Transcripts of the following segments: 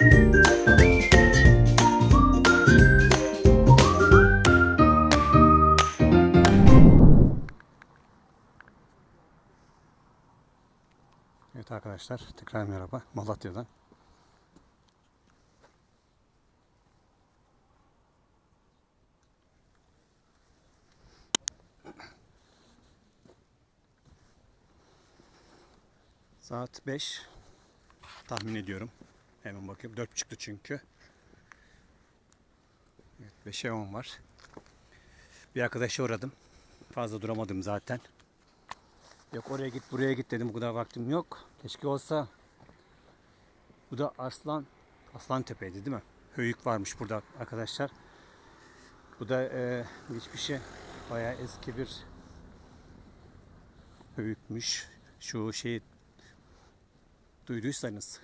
Evet arkadaşlar tekrar merhaba Malatya'dan. Saat 5 tahmin ediyorum. Hemen bakayım. 4 çıktı çünkü. Evet 5'e 10 var. Bir arkadaşa uğradım. Fazla duramadım zaten. Yok oraya git buraya git dedim. Bu kadar vaktim yok. Keşke olsa. Bu da Arslan Aslan Tepe'ydi değil mi? Höyük varmış burada arkadaşlar. Bu da e, hiçbir şey. Bayağı eski bir höyükmüş. Şu şeyi duyduysanız.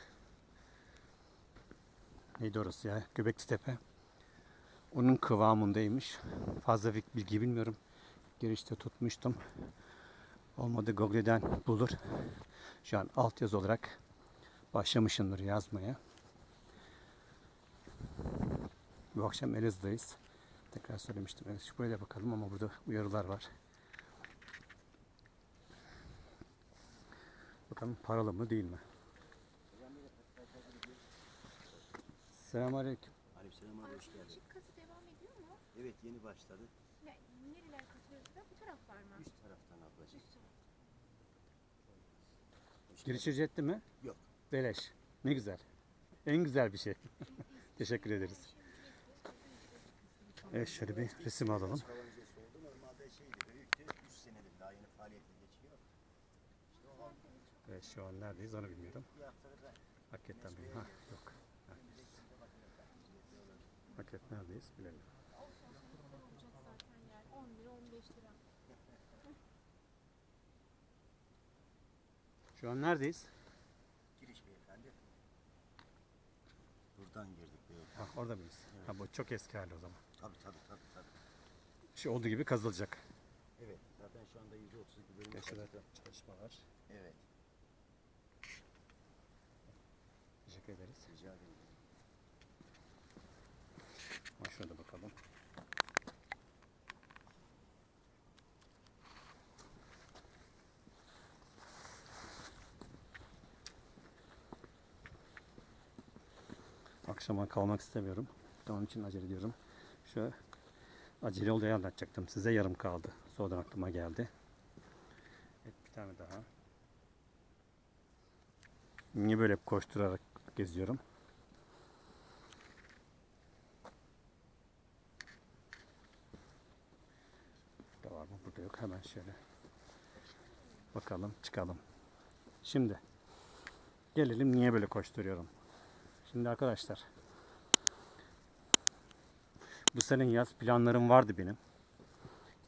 Neydi orası ya? Göbekli Tepe. Onun kıvamındaymış. Fazla bir bilgi bilmiyorum. Girişte tutmuştum. Olmadı Google'den bulur. Şu an altyazı olarak başlamışımdır yazmaya. Bu akşam Elazığ'dayız. Tekrar söylemiştim. Evet, buraya da bakalım ama burada uyarılar var. Bakalım paralı mı değil mi? Selamünaleyküm. Aleykümselam abi hoş geldin. Arkadaşlık kazı devam ediyor mu? Evet yeni başladı. Ne, nereler katılıyoruz da bu taraflar mı? Üst taraftan ablacığım. Üst taraf. Hoş Giriş geldin. ücretli mi? Yok. Beleş. Ne güzel. En güzel bir şey. Teşekkür ederiz. Evet şöyle bir resim alalım. Kavanoz oldu. Normalde şeydi büyüktü. 3 senedir daha yeni faaliyete geçiyor. İşte o Evet şu an neredeyiz onu bilmiyorum. haftada da Hakikaten bir ha yok. Hakikat neredeyiz bilelim. Olacak zaten yani 10 lira 15 lira. Şu an neredeyiz? giriş beyefendi. Buradan girdik beyefendi. Ha, orada mıyız? Ha, bu çok eski hali o zaman. Tabii tabii tabii tabii. Şu olduğu gibi kazılacak. Evet zaten şu anda %32 bölüm Şurada çalıştı. çalışma var. Evet Teşekkür ederiz. rica ederim. Ha, şuna da bakalım. Akşama kalmak istemiyorum. Onun için acele ediyorum. Şu acele olayı anlatacaktım size. Yarım kaldı. Sonradan aklıma geldi. Evet bir tane daha. Niye böyle koşturarak geziyorum? Burada var mı? Burada yok. Hemen şöyle bakalım, çıkalım. Şimdi gelelim niye böyle koşturuyorum. Şimdi arkadaşlar bu sene yaz planlarım vardı benim.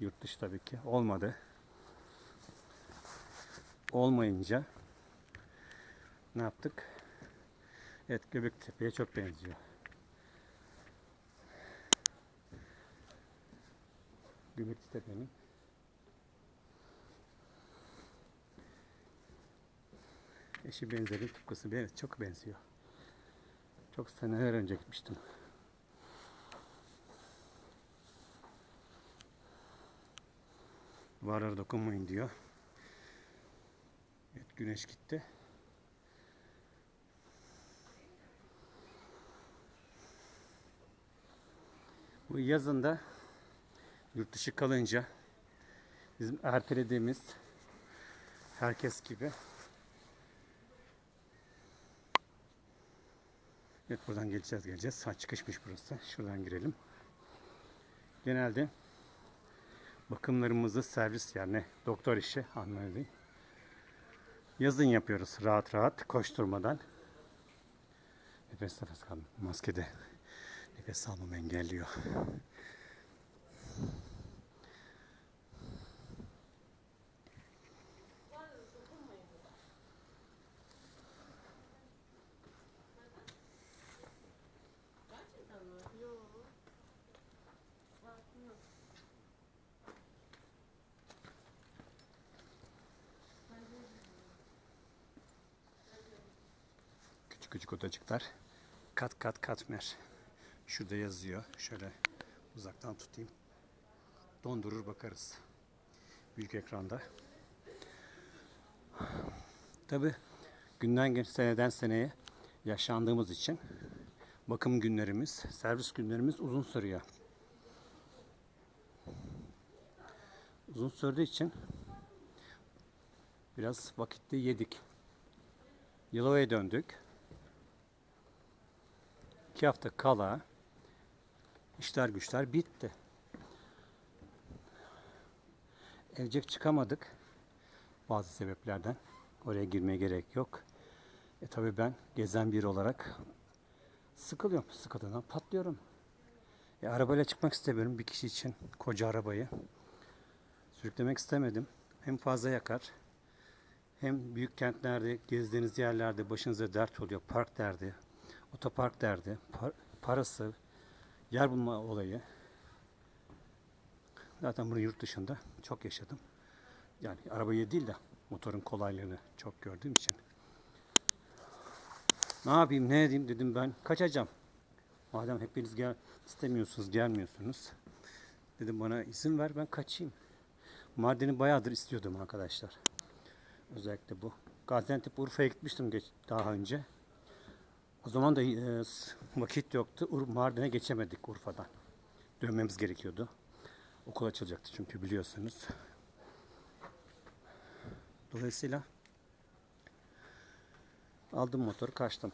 Yurt dışı tabii ki. Olmadı. Olmayınca ne yaptık? Evet Göbektepe'ye çok benziyor. Göbekli Tepe'nin eşi benzeri tıpkısı çok benziyor. Çok seneler önce gitmiştim. Duvarlara dokunmayın diyor. Evet güneş gitti. Bu yazında yurt dışı kalınca bizim ertelediğimiz herkes gibi Evet buradan geleceğiz geleceğiz. Ha çıkışmış burası. Şuradan girelim. Genelde bakımlarımızı servis yani doktor işi anlayın. Yazın yapıyoruz rahat rahat koşturmadan. Nefes nefes kaldım. Maskede nefes almamı engelliyor. Küçük odacıklar. kat kat katmer. Şurada yazıyor. Şöyle uzaktan tutayım. Dondurur bakarız. Büyük ekranda. Tabi günden gün seneden seneye yaşandığımız için bakım günlerimiz, servis günlerimiz uzun sürüyor. Uzun sürdüğü için biraz vakitte yedik. Yalova'ya döndük. İki hafta kala işler güçler bitti. Evcek çıkamadık bazı sebeplerden. Oraya girmeye gerek yok. E tabi ben gezen biri olarak sıkılıyorum. Sıkıldığından patlıyorum. E, arabayla çıkmak istemiyorum bir kişi için koca arabayı. Sürüklemek istemedim. Hem fazla yakar hem büyük kentlerde gezdiğiniz yerlerde başınıza dert oluyor. Park derdi, otopark derdi, par- parası, yer bulma olayı. Zaten bunu yurt dışında çok yaşadım. Yani arabayı değil de motorun kolaylığını çok gördüğüm için. Ne yapayım ne edeyim dedim ben kaçacağım. Madem hepiniz gel istemiyorsunuz gelmiyorsunuz. Dedim bana izin ver ben kaçayım. Mardin'i bayağıdır istiyordum arkadaşlar. Özellikle bu. Gaziantep Urfa'ya gitmiştim geç, daha önce. O zaman da e, vakit yoktu. Mardin'e geçemedik Urfa'dan. Dönmemiz gerekiyordu. Okul açılacaktı çünkü biliyorsunuz. Dolayısıyla aldım motoru kaçtım.